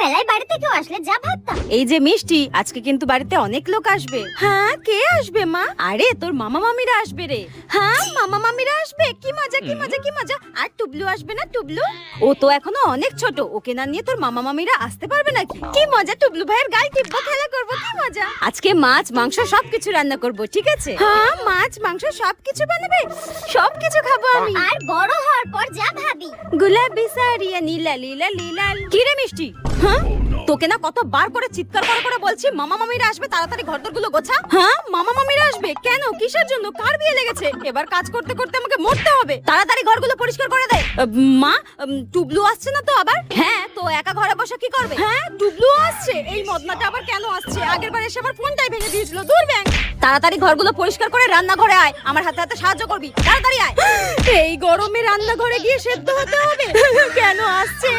বেলায় কেউ আসলে যা ভাবতাম। এই যে মিষ্টি আজকে কিন্তু বাড়িতে অনেক লোক আসবে। হ্যাঁ কে আসবে মা? আরে তোর মামা মামিরা আসবে রে। হ্যাঁ মামা মামিরা আসবে? কি মজা কি মজা কি মজা। আর টুবলু আসবে না টুবলু? ও তো এখনও অনেক ছোট ওকে না নিয়ে তোর মামা মামিরা আসতে পারবে নাকি? কি মজা টুবলু ভাইয়ের গাল টিপবো খেলা করব কি মজা? আজকে মাছ মাংস সবকিছু রান্না করব ঠিক আছে? হ্যাঁ মাছ মাংস সবকিছু বানাবে সবকিছু খাব আমি। আর বড় হওয়ার পর যা গুলাবি সারিয়া নীলা লীলা লীলাল কি রে মিষ্টি? হ্যাঁ? তোকে না কত বার করে চিৎকার করে করে বলছি, মামা মামিরা আসবে, তাড়াতাড়ি ঘরদোরগুলো গোছা। হ্যাঁ? মামা মামিরা আসবে? কেন? কিসের জন্য? কার বিয়ে লেগেছে? এবার কাজ করতে করতে আমাকে মরতে হবে। তাড়াতাড়ি ঘরগুলো পরিষ্কার করে দে। মা টুবলু আসছে না তো আবার? হ্যাঁ তো একা ঘরে বসে কি করবে? হ্যাঁ টুবলু আসছে। এই মদনাটা আবার কেন আসছে? আগের বার এসে আমার ফোনটাই ভেঙে দিয়েছিল। দূর ব্যাং তাড়াতাড়ি ঘরগুলো পরিষ্কার করে রান্নাঘরে আয়। আমার হাতে হাতে সাহায্য করবি। তাড়াতাড়ি আয়। গরমে রান্নাঘরে গিয়ে সেদ্ধ হতে হবে? কেন আসছে?